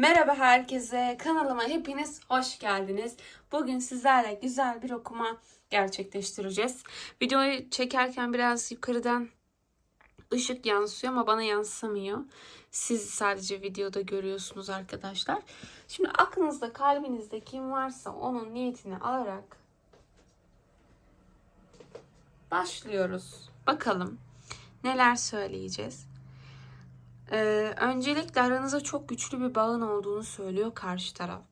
Merhaba herkese. Kanalıma hepiniz hoş geldiniz. Bugün sizlerle güzel bir okuma gerçekleştireceğiz. Videoyu çekerken biraz yukarıdan ışık yansıyor ama bana yansımıyor. Siz sadece videoda görüyorsunuz arkadaşlar. Şimdi aklınızda, kalbinizde kim varsa onun niyetini alarak başlıyoruz. Bakalım neler söyleyeceğiz. Ee, öncelikle aranızda çok güçlü bir bağın olduğunu söylüyor karşı taraf.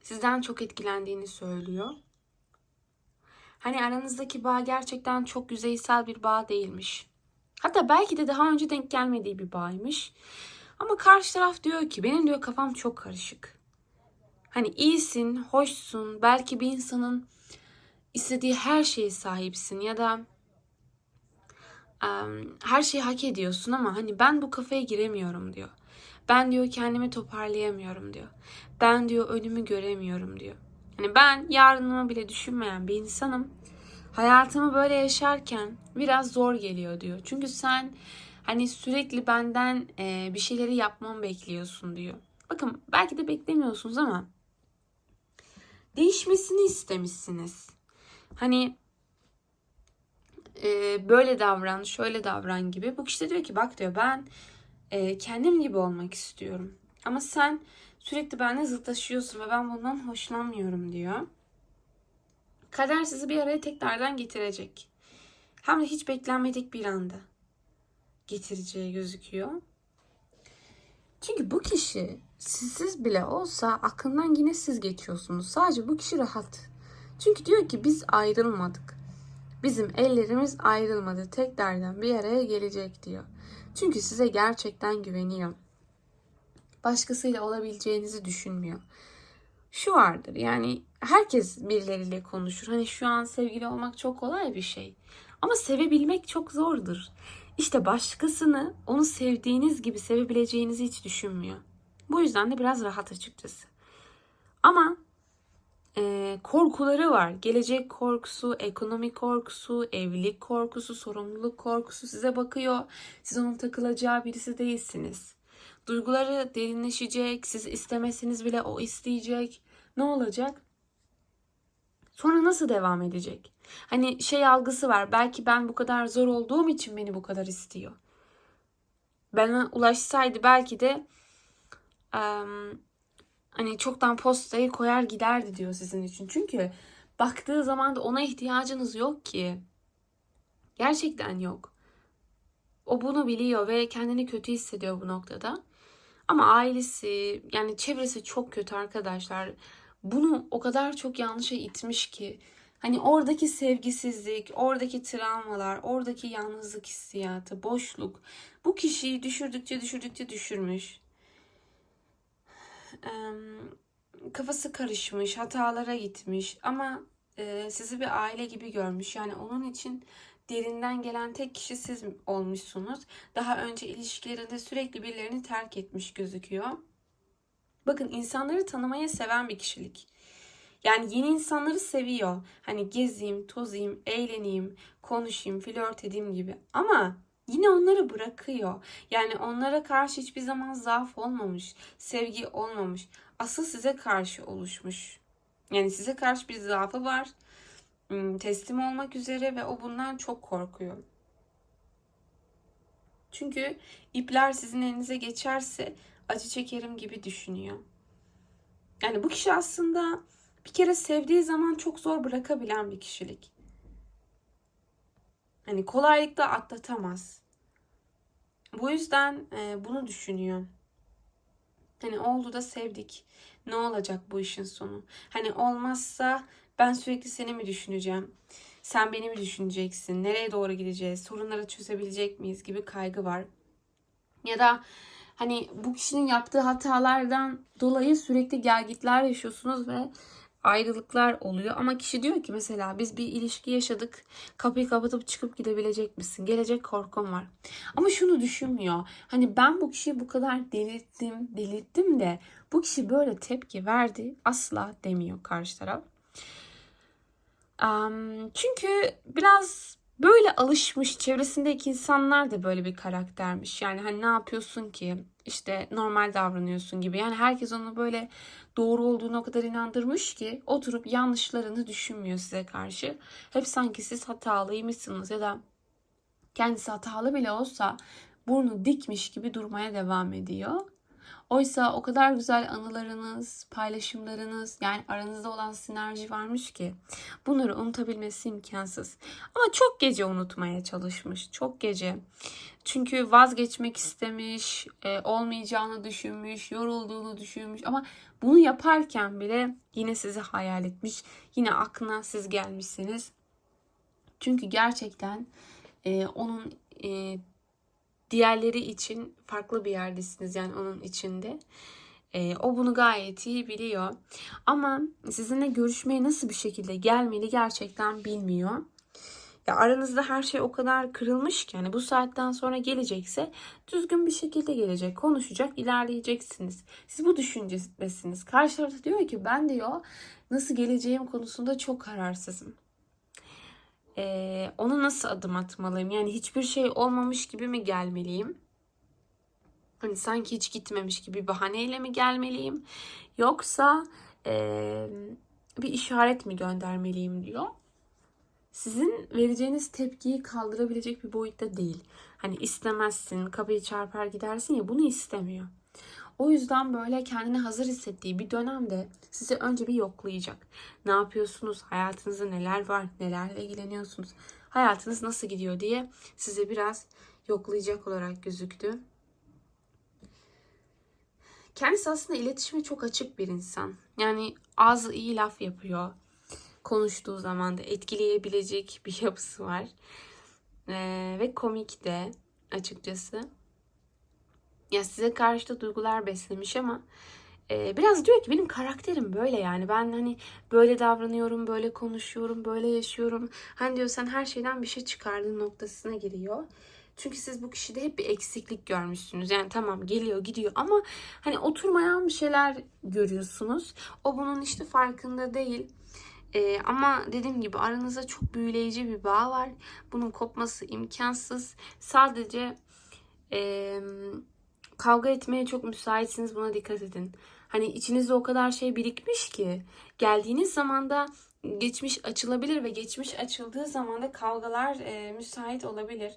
Sizden çok etkilendiğini söylüyor. Hani aranızdaki bağ gerçekten çok yüzeysel bir bağ değilmiş. Hatta belki de daha önce denk gelmediği bir bağymış. Ama karşı taraf diyor ki benim diyor kafam çok karışık. Hani iyisin, hoşsun, belki bir insanın istediği her şeye sahipsin ya da her şeyi hak ediyorsun ama hani ben bu kafaya giremiyorum diyor. Ben diyor kendimi toparlayamıyorum diyor. Ben diyor önümü göremiyorum diyor. Hani ben yarınımı bile düşünmeyen bir insanım. Hayatımı böyle yaşarken biraz zor geliyor diyor. Çünkü sen hani sürekli benden e, bir şeyleri yapmamı bekliyorsun diyor. Bakın belki de beklemiyorsunuz ama değişmesini istemişsiniz. Hani e, böyle davran, şöyle davran gibi. Bu kişi de diyor ki bak diyor ben e, kendim gibi olmak istiyorum. Ama sen sürekli benimle zıtlaşıyorsun ve ben bundan hoşlanmıyorum diyor. Kader sizi bir araya tekrardan getirecek. Hem de hiç beklenmedik bir anda getireceği gözüküyor. Çünkü bu kişi sizsiz bile olsa aklından yine siz geçiyorsunuz. Sadece bu kişi rahat. Çünkü diyor ki biz ayrılmadık. Bizim ellerimiz ayrılmadı. Tekrardan bir araya gelecek diyor. Çünkü size gerçekten güveniyor. Başkasıyla olabileceğinizi düşünmüyor. Şu vardır yani herkes birileriyle konuşur. Hani şu an sevgili olmak çok kolay bir şey. Ama sevebilmek çok zordur. İşte başkasını onu sevdiğiniz gibi sevebileceğinizi hiç düşünmüyor. Bu yüzden de biraz rahat açıkçası. Ama e, korkuları var. Gelecek korkusu, ekonomik korkusu, evlilik korkusu, sorumluluk korkusu size bakıyor. Siz onun takılacağı birisi değilsiniz. Duyguları derinleşecek. Siz istemeseniz bile o isteyecek. Ne olacak? Sonra nasıl devam edecek? Hani şey algısı var. Belki ben bu kadar zor olduğum için beni bu kadar istiyor. Bana ulaşsaydı belki de em, hani çoktan postayı koyar giderdi diyor sizin için. Çünkü baktığı zaman da ona ihtiyacınız yok ki. Gerçekten yok. O bunu biliyor ve kendini kötü hissediyor bu noktada. Ama ailesi yani çevresi çok kötü arkadaşlar. Bunu o kadar çok yanlışa itmiş ki. Hani oradaki sevgisizlik, oradaki travmalar, oradaki yalnızlık hissiyatı, boşluk bu kişiyi düşürdükçe düşürdükçe düşürmüş. Kafası karışmış, hatalara gitmiş ama e, sizi bir aile gibi görmüş. Yani onun için derinden gelen tek kişi siz olmuşsunuz. Daha önce ilişkilerinde sürekli birilerini terk etmiş gözüküyor. Bakın insanları tanımayı seven bir kişilik. Yani yeni insanları seviyor. Hani gezeyim, tozayım, eğleneyim, konuşayım, flört edeyim gibi. Ama yine onları bırakıyor. Yani onlara karşı hiçbir zaman zaaf olmamış, sevgi olmamış. Asıl size karşı oluşmuş. Yani size karşı bir zaafı var. Hmm, Teslim olmak üzere ve o bundan çok korkuyor. Çünkü ipler sizin elinize geçerse acı çekerim gibi düşünüyor. Yani bu kişi aslında bir kere sevdiği zaman çok zor bırakabilen bir kişilik. Hani kolaylıkla atlatamaz. Bu yüzden e, bunu düşünüyor. Hani oldu da sevdik. Ne olacak bu işin sonu? Hani olmazsa ben sürekli seni mi düşüneceğim? Sen beni mi düşüneceksin? Nereye doğru gideceğiz? Sorunları çözebilecek miyiz gibi kaygı var. Ya da hani bu kişinin yaptığı hatalardan dolayı sürekli gelgitler yaşıyorsunuz ve ayrılıklar oluyor. Ama kişi diyor ki mesela biz bir ilişki yaşadık. Kapıyı kapatıp çıkıp gidebilecek misin? Gelecek korkum var. Ama şunu düşünmüyor. Hani ben bu kişiyi bu kadar delirttim, delirttim de bu kişi böyle tepki verdi asla demiyor karşı taraf. Çünkü biraz böyle alışmış çevresindeki insanlar da böyle bir karaktermiş. Yani hani ne yapıyorsun ki işte normal davranıyorsun gibi. Yani herkes onu böyle doğru olduğunu o kadar inandırmış ki oturup yanlışlarını düşünmüyor size karşı. Hep sanki siz hatalıymışsınız ya da kendisi hatalı bile olsa burnu dikmiş gibi durmaya devam ediyor. Oysa o kadar güzel anılarınız, paylaşımlarınız yani aranızda olan sinerji varmış ki bunları unutabilmesi imkansız. Ama çok gece unutmaya çalışmış. Çok gece. Çünkü vazgeçmek istemiş, e, olmayacağını düşünmüş, yorulduğunu düşünmüş ama bunu yaparken bile yine sizi hayal etmiş. Yine aklına siz gelmişsiniz. Çünkü gerçekten e, onun e, diğerleri için farklı bir yerdesiniz yani onun içinde. E, o bunu gayet iyi biliyor. Ama sizinle görüşmeye nasıl bir şekilde gelmeli gerçekten bilmiyor. Ya aranızda her şey o kadar kırılmış ki yani bu saatten sonra gelecekse düzgün bir şekilde gelecek, konuşacak, ilerleyeceksiniz. Siz bu düşüncedesiniz. Karşı tarafta diyor ki ben diyor nasıl geleceğim konusunda çok kararsızım. Ee, ona nasıl adım atmalıyım? Yani hiçbir şey olmamış gibi mi gelmeliyim? Hani sanki hiç gitmemiş gibi bahaneyle mi gelmeliyim? Yoksa ee, bir işaret mi göndermeliyim diyor. Sizin vereceğiniz tepkiyi kaldırabilecek bir boyutta değil. Hani istemezsin, kapıyı çarpar gidersin ya bunu istemiyor. O yüzden böyle kendini hazır hissettiği bir dönemde sizi önce bir yoklayacak. Ne yapıyorsunuz? Hayatınızda neler var? Nelerle ilgileniyorsunuz? Hayatınız nasıl gidiyor diye size biraz yoklayacak olarak gözüktü. Kendisi aslında iletişime çok açık bir insan. Yani ağzı iyi laf yapıyor. Konuştuğu zaman da etkileyebilecek bir yapısı var. Ee, ve komik de açıkçası ya size karşı da duygular beslemiş ama e, biraz diyor ki benim karakterim böyle yani ben hani böyle davranıyorum, böyle konuşuyorum, böyle yaşıyorum. Hani diyor sen her şeyden bir şey çıkardığın noktasına giriyor. Çünkü siz bu kişide hep bir eksiklik görmüşsünüz. Yani tamam geliyor gidiyor ama hani oturmayan bir şeyler görüyorsunuz. O bunun işte farkında değil. Ee, ama dediğim gibi aranızda çok büyüleyici bir bağ var. Bunun kopması imkansız. Sadece e, kavga etmeye çok müsaitsiniz buna dikkat edin. Hani içinizde o kadar şey birikmiş ki geldiğiniz zaman da geçmiş açılabilir ve geçmiş açıldığı zaman da kavgalar e, müsait olabilir.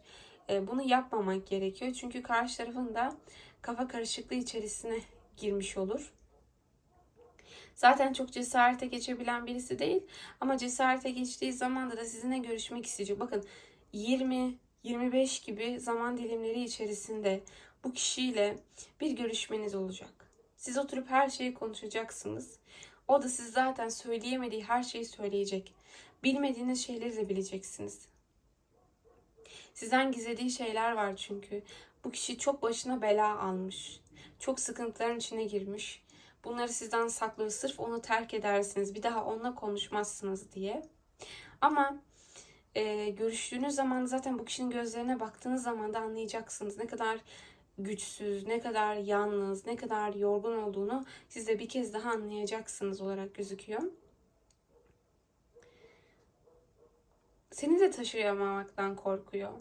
E, bunu yapmamak gerekiyor. Çünkü karşı tarafın da kafa karışıklığı içerisine girmiş olur. Zaten çok cesarete geçebilen birisi değil ama cesarete geçtiği zaman da sizinle görüşmek isteyecek. Bakın 20 25 gibi zaman dilimleri içerisinde bu kişiyle bir görüşmeniz olacak. Siz oturup her şeyi konuşacaksınız. O da siz zaten söyleyemediği her şeyi söyleyecek. Bilmediğiniz şeyleri de bileceksiniz. Sizden gizlediği şeyler var çünkü. Bu kişi çok başına bela almış. Çok sıkıntıların içine girmiş. Bunları sizden saklıyor. Sırf onu terk edersiniz. Bir daha onunla konuşmazsınız diye. Ama e, görüştüğünüz zaman zaten bu kişinin gözlerine baktığınız zaman da anlayacaksınız. Ne kadar güçsüz, ne kadar yalnız, ne kadar yorgun olduğunu siz de bir kez daha anlayacaksınız olarak gözüküyor. Seni de taşıyamamaktan korkuyor.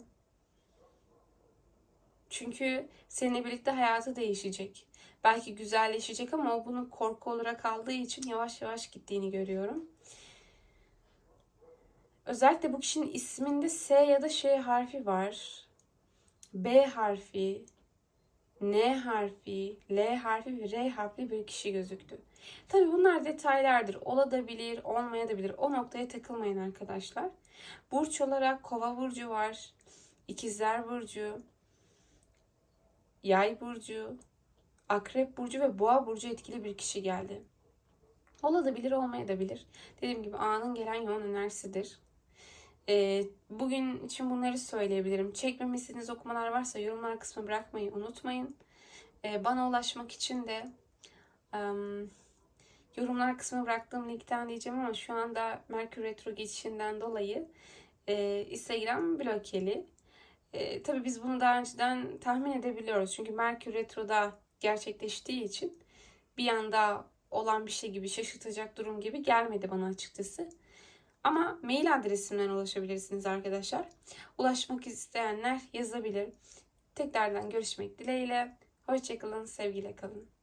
Çünkü seninle birlikte hayatı değişecek. Belki güzelleşecek ama o bunu korku olarak aldığı için yavaş yavaş gittiğini görüyorum. Özellikle bu kişinin isminde S ya da Ş harfi var. B harfi, N harfi, L harfi ve R harfli bir kişi gözüktü. Tabi bunlar detaylardır. Olabilir, olmayabilir. O noktaya takılmayın arkadaşlar. Burç olarak kova burcu var. İkizler burcu, yay burcu, akrep burcu ve boğa burcu etkili bir kişi geldi. Olabilir, olmayabilir. Dediğim gibi anın gelen yoğun enerjisidir. Ee, bugün için bunları söyleyebilirim. Çekmemi istediğiniz okumalar varsa yorumlar kısmına bırakmayı unutmayın. Ee, bana ulaşmak için de um, yorumlar kısmına bıraktığım linkten diyeceğim ama şu anda Merkür Retro geçişinden dolayı e, Instagram blokeli. E, tabii biz bunu daha önceden tahmin edebiliyoruz. Çünkü Merkür Retro'da gerçekleştiği için bir anda olan bir şey gibi şaşırtacak durum gibi gelmedi bana açıkçası. Ama mail adresimden ulaşabilirsiniz arkadaşlar. Ulaşmak isteyenler yazabilir. Tekrardan görüşmek dileğiyle. Hoşçakalın, sevgiyle kalın.